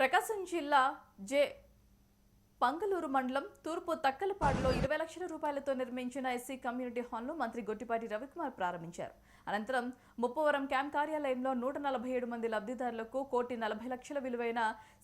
ప్రకాశం జిల్లా జే. పంగలూరు మండలం తూర్పు తక్కలపాడులో ఇరవై లక్షల రూపాయలతో నిర్మించిన ఎస్సీ కమ్యూనిటీ హాల్ను మంత్రి గొట్టిపాటి రవికుమార్ ప్రారంభించారు. అనంతరం ముప్పవరం క్యాంప్ కార్యాలయంలో నూట నలభై ఏడు మంది లబ్ధిదారులకు కోటి నలభై లక్షల విలువైన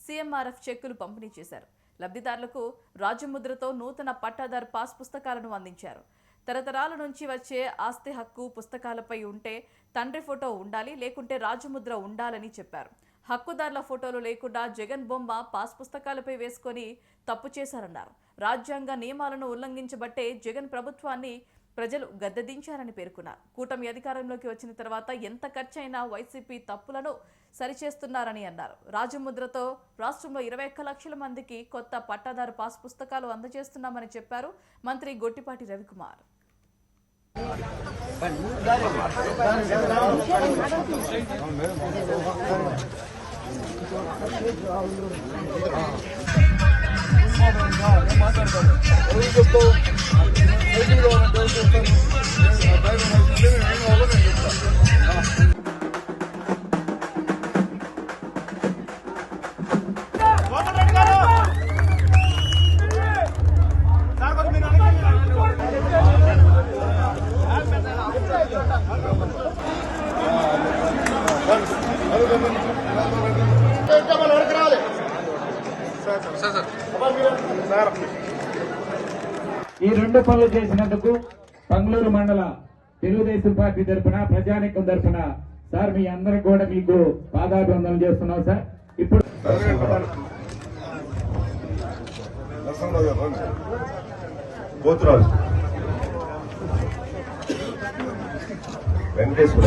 సీఎంఆర్ఎఫ్ చెక్కులు పంపిణీ చేశారు. లబ్ధిదారులకు రాజముద్రతో నూతన పట్టాదారు పాస్ పుస్తకాలను అందించారు. తరతరాల నుంచి వచ్చే ఆస్తి హక్కు పుస్తకాలపై ఉంటే తండ్రి ఫోటో ఉండాలి లేకుంటే రాజముద్ర ఉండాలని చెప్పారు. హక్కుదారుల ఫోటోలు లేకుండా జగన్ బొమ్మ పాస్ పుస్తకాలపై వేసుకొని తప్పు చేశారన్నారు. రాజ్యాంగ నియమాలను ఉల్లంఘించబట్టే జగన్ ప్రభుత్వాన్ని ప్రజలు గద్దెదించారని పేర్కొన్నారు. కూటమి అధికారంలోకి వచ్చిన తర్వాత ఎంత ఖర్చైనా వైసీపీ తప్పులను సరిచేస్తున్నారని అన్నారు. రాజముద్రతో రాష్ట్రంలో ఇరవై ఒక్క లక్షల మందికి కొత్త పట్టాదారు పాస్ పుస్తకాలు అందజేస్తున్నామని చెప్పారు మంత్రి గొట్టిపాటి రవికుమార్. Ramazan, Ramazan. ఈ రెండు పనులు చేసినందుకు పంగళూరు మండల తెలుగుదేశం పార్టీ తరఫున ప్రజానికం తరఫున సార్ మీ అందరికి కూడా మీకు పాదాభివందనలు చేస్తున్నాం సార్. ఇప్పుడు వెంకటేశ్వర